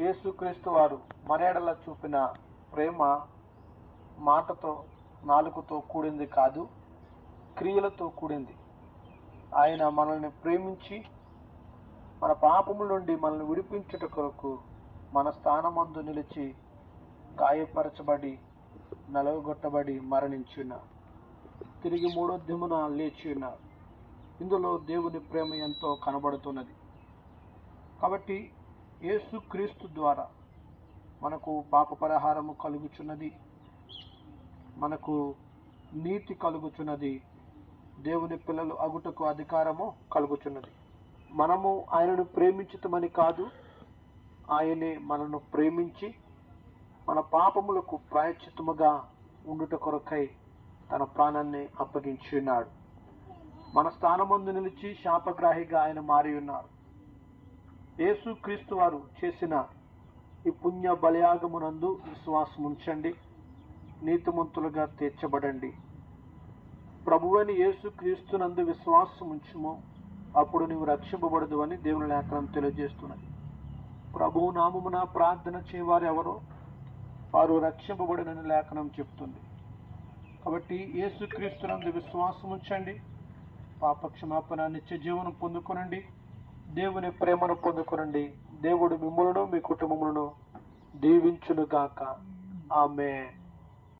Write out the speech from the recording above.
యేసుక్రీస్తు వారు మరేడల చూపిన ప్రేమ మాటతో నాలుకతో కూడింది కాదు క్రియలతో కూడింది. ఆయన మనల్ని ప్రేమించి మన పాపముల నుండి మనల్ని విడిపించుట కొరకు మన స్థానమందు నిలిచి గాయపరచబడి నలవగొట్టబడి మరణించిన తిరిగి మూడో దిమున లేచి ఉన్నారు ఇందులో దేవుని ప్రేమ ఎంతో కనబడుతున్నది. కాబట్టి యేసుక్రీస్తు ద్వారా మనకు పాప పరిహారము కలుగుచున్నది. మనకు నీతి కలుగుచున్నది. దేవుని పిల్లలు అగుటకు అధికారము కలుగుచున్నది. మనము ఆయనను ప్రేమించుతామని కాదు ఆయనే మనను ప్రేమించి మన పాపములకు ప్రాయచితముగా ఉండుట కొరకై తన ప్రాణాన్ని అప్పగించి ఉన్నాడు మన స్థానమందు నిలిచి శాపగ్రాహిగా ఆయన మారి ఉన్నారు యేసుక్రీస్తు వారు చేసిన ఈ పుణ్య బలయాగమునందు విశ్వాసం ఉంచండి నీతిమంతులుగా తీర్చబడండి. ప్రభువని యేసుక్రీస్తునందు విశ్వాసం ఉంచుము అప్పుడు నీవు రక్షింపబడదు అని దేవుని లేఖనం తెలియజేస్తున్నది. ప్రభువు నామమున ప్రార్థన చేయవారు ఎవరో వారు రక్షింపబడినని లేఖనం చెప్తుంది. కాబట్టి యేసుక్రీస్తునందు విశ్వాసం ఉంచండి పాప క్షమాపణ నిత్య జీవనం పొందుకొనండి. దేవుని ప్రేమను పొందుకునండి. దేవుడు మిమ్మలను మీ కుటుంబములను దీవించునుగాక. ఆమె